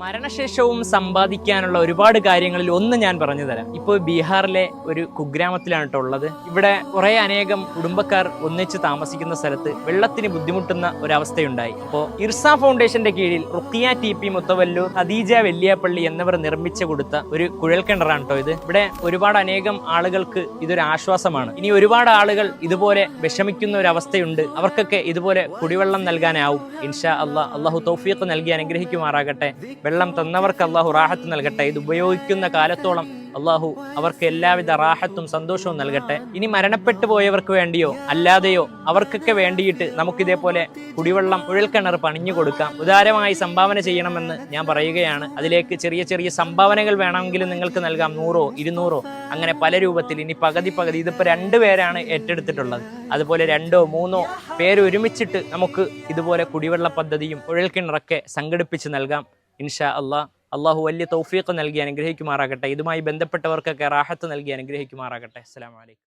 മരണശേഷവും സമ്പാദിക്കാനുള്ള ഒരുപാട് കാര്യങ്ങളിൽ ഒന്ന് ഞാൻ പറഞ്ഞു തരാം. ഇപ്പോൾ ബീഹാറിലെ ഒരു കുഗ്രാമത്തിലാണ് കേട്ടോ ഉള്ളത്. ഇവിടെ കുറെ അനേകം കുടുംബക്കാർ ഒന്നിച്ച് താമസിക്കുന്ന സ്ഥലത്ത് വെള്ളത്തിന് ബുദ്ധിമുട്ടുന്ന ഒരവസ്ഥയുണ്ടായി. അപ്പോൾ ഇർസ ഫൗണ്ടേഷന്റെ കീഴിൽ റുക്കിയ ടി പി മുത്തവല്ലൂർ ഖദീജ വെല്ലിയാപ്പള്ളി എന്നിവർ നിർമ്മിച്ചു കൊടുത്ത ഒരു കുഴൽക്കിണറാണ് കേട്ടോ ഇത്. ഇവിടെ ഒരുപാട് അനേകം ആളുകൾക്ക് ഇതൊരു ആശ്വാസമാണ്. ഇനി ഒരുപാട് ആളുകൾ ഇതുപോലെ വിഷമിക്കുന്ന ഒരു അവസ്ഥയുണ്ട് അവർക്കൊക്കെ ഇതുപോലെ കുടിവെള്ളം നൽകാനാവും. ഇൻഷാ അള്ളാഹ് അള്ളാഹു തൗഫീഖ് നൽകി അനുഗ്രഹിക്കുമാറാകട്ടെ. വെള്ളം തന്നവർക്ക് അള്ളാഹു റാഹത്ത് നൽകട്ടെ. ഇത് ഉപയോഗിക്കുന്ന കാലത്തോളം അള്ളാഹു അവർക്ക് എല്ലാവിധ റാഹത്തും സന്തോഷവും നൽകട്ടെ. ഇനി മരണപ്പെട്ടു പോയവർക്ക് വേണ്ടിയോ അല്ലാതെയോ അവർക്കൊക്കെ വേണ്ടിയിട്ട് നമുക്കിതേപോലെ കുടിവെള്ളം ഉഴൽക്കിണർ പണിഞ്ഞു കൊടുക്കാം. ഉദാരമായി സംഭാവന ചെയ്യണമെന്ന് ഞാൻ പറയുകയാണ്. അതിലേക്ക് ചെറിയ ചെറിയ സംഭാവനകൾ വേണമെങ്കിലും നിങ്ങൾക്ക് നൽകാം. നൂറോ ഇരുന്നൂറോ അങ്ങനെ പല രൂപത്തിൽ. ഇനി പകുതി പകുതി. ഇതിപ്പോൾ രണ്ട് പേരാണ് ഏറ്റെടുത്തിട്ടുള്ളത്. അതുപോലെ രണ്ടോ മൂന്നോ പേര് ഒരുമിച്ചിട്ട് നമുക്ക് ഇതുപോലെ കുടിവെള്ള പദ്ധതിയും ഉഴൽക്കിണറൊക്കെ സംഘടിപ്പിച്ച് നൽകാം. ഇൻഷാ അള്ളാഹ് അള്ളാഹു വലിയ തൗഫീഖ് നൽകി അനുഗ്രഹിക്കുമാറാകട്ടെ. ഇതുമായി ബന്ധപ്പെട്ടവർക്കൊക്കെ റാഹത്ത് നൽകി അനുഗ്രഹിക്കുമാറാകട്ടെ. അസ്സാം അലൈക്കും.